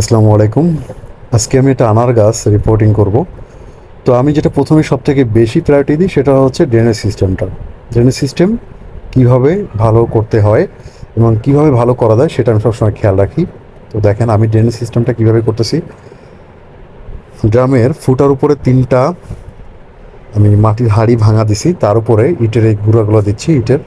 আসসালামু আলাইকুম। আজকে আমি একটা আনার গাছ রিপোর্টিং করব। তো আমি যেটা প্রথমে সব থেকে বেশি প্রায়োরিটি দিই সেটা হচ্ছে ড্রেনেজ সিস্টেমটা ড্রেনেজ সিস্টেম কীভাবে ভালো করতে হয় এবং কীভাবে ভালো করা যায় সেটা আমি সবসময় খেয়াল রাখি। তো দেখেন আমি ড্রেনেজ সিস্টেমটা কীভাবে করতেছি। ড্রামের ফুটার উপরে তিনটা আমি মাটির হাড়ি ভাঙা দিছি, তার উপরে ইটের এই গুঁড়াগুলো দিচ্ছি, ইটের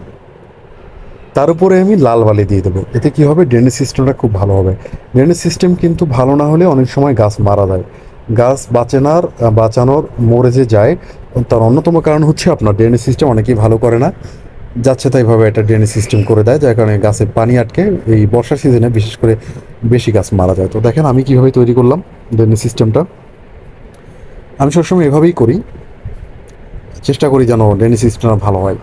তার উপরে আমি লাল বালি দিয়ে দেবো। এতে কি হবে? ড্রেনেজ সিস্টেমটা খুব ভালো হবে। ড্রেনেজ সিস্টেম কিন্তু ভালো না হলে অনেক সময় গাছ মারা যায়। গাছ বাঁচানোর বাঁচানোর মরে যে যায়, তার অন্যতম কারণ হচ্ছে আপনার ড্রেনেজ সিস্টেম অনেকেই ভালো করে না। যাচ্ছে তাইভাবে একটা ড্রেনেজ সিস্টেম করে দেয়, যার কারণে গাছে পানি আটকে এই বর্ষার সিজনে বিশেষ করে বেশি গাছ মারা যায়। তো দেখেন আমি কীভাবে তৈরি করলাম ড্রেনেজ সিস্টেমটা আমি সবসময় এভাবেই করি। চেষ্টা করি যেন ড্রেনেজ সিস্টেমটা ভালো হয়।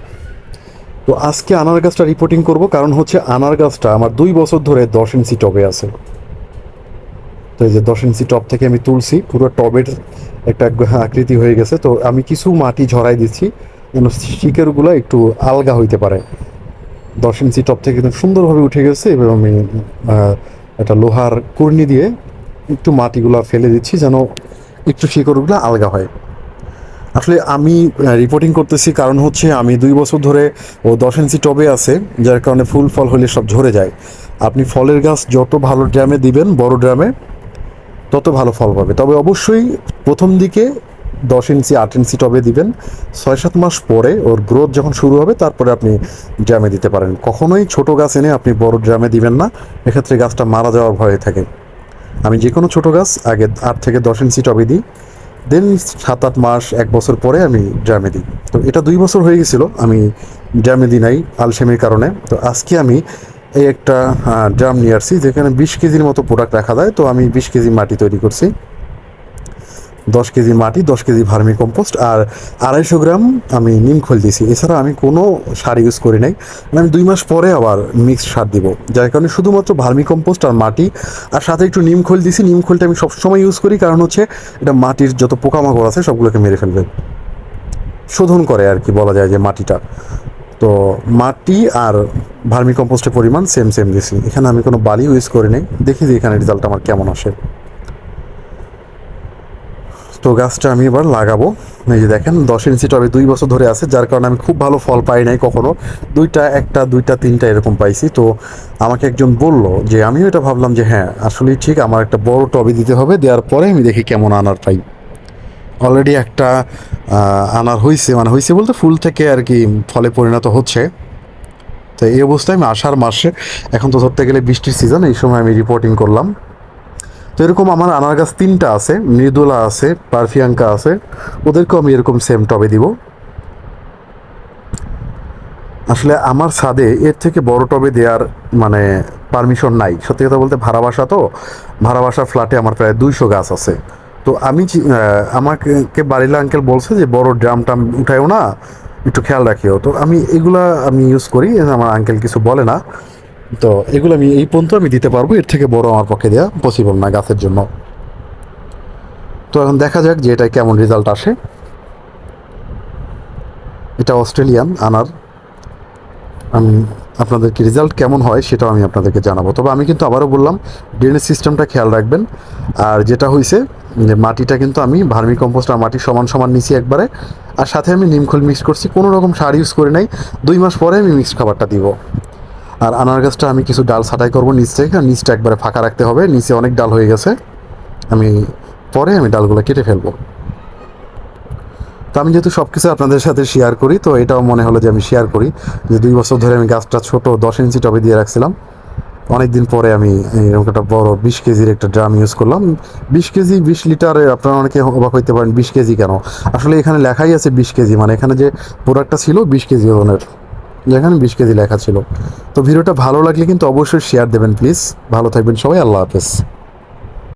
তো আজকে আনার গাছটা রিপোর্টিং করব, কারণ হচ্ছে আনার গাছটা আমার দুই বছর ধরে দশ ইঞ্চি টবে আছে। তো এই যে দশ ইঞ্চি টব থেকে আমি তুলছি, পুরো টবের একটা আকৃতি হয়ে গেছে। তো আমি কিছু মাটি ঝরাই দিচ্ছি, যেন শিকেরগুলো একটু আলগা হইতে পারে। দশ ইঞ্চি টপ থেকে কিন্তু সুন্দরভাবে উঠে গেছে এবং আমি একটা লোহার কুর্নি দিয়ে একটু মাটিগুলো ফেলে দিচ্ছি, যেন একটু শিকড়গুলো আলগা হয়। আসলে আমি রিপোর্টিং করতেছি কারণ হচ্ছে আমি দুই বছর ধরে ও দশ ইঞ্চি টবে আছে, যার কারণে ফুল ফল হলে সব ঝরে যায়। আপনি ফলের গাছ যত ভালো ড্রামে দিবেন, বড় ড্রামে তত ভালো ফল পাবে। তবে অবশ্যই প্রথম দিকে দশ ইঞ্চি, আট ইঞ্চি টবে দিবেন। ছয় সাত মাস পরে ওর গ্রোথ যখন শুরু হবে, তারপরে আপনি ড্রামে দিতে পারেন। কখনোই ছোট গাছ এনে আপনি বড় ড্রামে দিবেন না। এক্ষেত্রে গাছটা মারা যাওয়ার ভয় থাকে। আমি যে কোনো ছোটো গাছ আগে আট থেকে দশ ইঞ্চি টবে দিই। দেন সাত আট মাস, এক বছর পরে আমি ড্রামে দিই। তো এটা দুই বছর হয়ে গেছিল, আমি ড্রামে দিই নাই আলসেমির কারণে। তো আজকে আমি এই একটা ড্রাম নিয়ে আসছি, যেখানে বিশ কেজির মতো প্রোডাক্ট রাখা যায়। তো আমি বিশ কেজি মাটি তৈরি করছি। দশ কেজি মাটি, দশ কেজি ভার্মি কম্পোস্ট আর আড়াইশো গ্রাম আমি নিম খোল দিয়েছি। এছাড়া আমি কোনো সার ইউজ করি নাই। মানে আমি দুই মাস পরে আবার মিক্সড সার দিব। যার কারণে শুধুমাত্র ভার্মি কম্পোস্ট আর মাটি আর সাথে একটু নিম খোল দিয়েছি নিম খোলটা আমি সবসময় ইউজ করি। কারণ হচ্ছে এটা মাটির যত পোকামাকড় আছে সবগুলোকে মেরে ফেলবে। শোধন করে আর কি বলা যায় যে মাটিটা। তো মাটি আর ভার্মি কম্পোস্টের পরিমাণ সেম সেম দিছি। এখানে আমি কোনো বালি ইউজ করি নাই। দেখি যে এখানে রেজাল্ট আমার কেমন আসে। তো গাছটা আমি এবার লাগাবো। এই যে দেখেন, দশ ইঞ্চি টবে দুই বছর ধরে আছে, যার কারণে আমি খুব ভালো ফল পাই নাই কখনো। দুইটা, একটা, দুইটা, তিনটা এরকম পাইছি। তো আমাকে একজন বলল যে, আমিও এটা ভাবলাম যে হ্যাঁ আসলেই ঠিক, আমার একটা বড় টবে দিতে হবে, দেওয়ার পরে আমি দেখি কেমন আনার পাই। অলরেডি একটা আনার হয়েছে মানে হয়েছে বলতে ফুল থেকে আর কি ফলে পরিণত হচ্ছে। তো এই অবস্থায় আমি আষাঢ় মাসে, এখন তো ধরতে গেলে বৃষ্টির সিজন এই সময় আমি রিপোর্টিং করলাম। তো এরকম আমার আনার গাছ তিনটা আছে, মৃদুলা আছে, পারফিয়াঙ্কা আছে, ওদেরকেও আমি এরকম সেম টবে দিব। আসলে আমার ছাদে এর থেকে বড় টবে দেওয়ার মানে পারমিশন নাই। সত্যি কথা বলতে ভাড়া বাসা তো, ভাড়া বাসা ফ্ল্যাটে আমার প্রায় দুইশো গাছ আছে। তো আমি আমাকে বাড়িলা আঙ্কেল বলছে যে, বড় ড্রাম টাম উঠায়ও না, একটু খেয়াল রাখিও। তো আমি এগুলা আমি ইউজ করি, আমার আঙ্কেল কিছু বলে না। তো এগুলো আমি এই পর্যন্ত আমি দিতে পারব। এর থেকে বড় আমার পক্ষে দেওয়া পসিবল না গাছের জন্য। তো এখন দেখা যাক যে এটা কেমন রেজাল্ট আসে। এটা অস্ট্রেলিয়ান, আনার। আমি আপনাদেরকে রেজাল্ট কেমন হয় সেটাও আমি আপনাদেরকে জানাব। তবে আমি কিন্তু আবারও বললাম ড্রেনেজ সিস্টেমটা খেয়াল রাখবেন। আর যেটা হয়েছে যে মাটিটা কিন্তু আমি ভার্মি কম্পোস্ট আর মাটি সমান সমান নিছি একবারে। আর সাথে আমি নিমখোল মিক্স করছি। কোনো রকম সার ইউজ করে নাই। দুই মাস পরে আমি মিক্সড খাবারটা দিব। আর আনার গাছটা আমি কিছু ডাল ছাঁটাই করব নিচ থেকে। নিচটা একবারে ফাঁকা রাখতে হবে। নিচে অনেক ডাল হয়ে গেছে। আমি পরে আমি ডালগুলো কেটে ফেলব। তো আমি যেহেতু সব কিছু আপনাদের সাথে শেয়ার করি, তো এটাও মনে হলো যে আমি শেয়ার করি যে দুই বছর ধরে আমি গাছটা ছোট দশ ইঞ্চি টবে দিয়ে রাখছিলাম। অনেক দিন পরে আমি এরকম একটা বড় বিশ কেজির একটা ড্রাম ইউজ করলাম। বিশ কেজি, বিশ লিটারে, আপনারা অনেকে অবাক হইতে পারেন, বিশ কেজি কেন? আসলে এখানে লেখাই আছে বিশ কেজি মানে এখানে যে প্রোডাক্টটা ছিল বিশ কেজি ওজনের। যেখানে বিশ কেজি লেখা ছিল। তো ভিডিওটা ভালো লাগলে কিন্তু অবশ্যই শেয়ার দেবেন প্লিজ ভালো থাকবেন সবাই, আল্লাহ হাফেজ।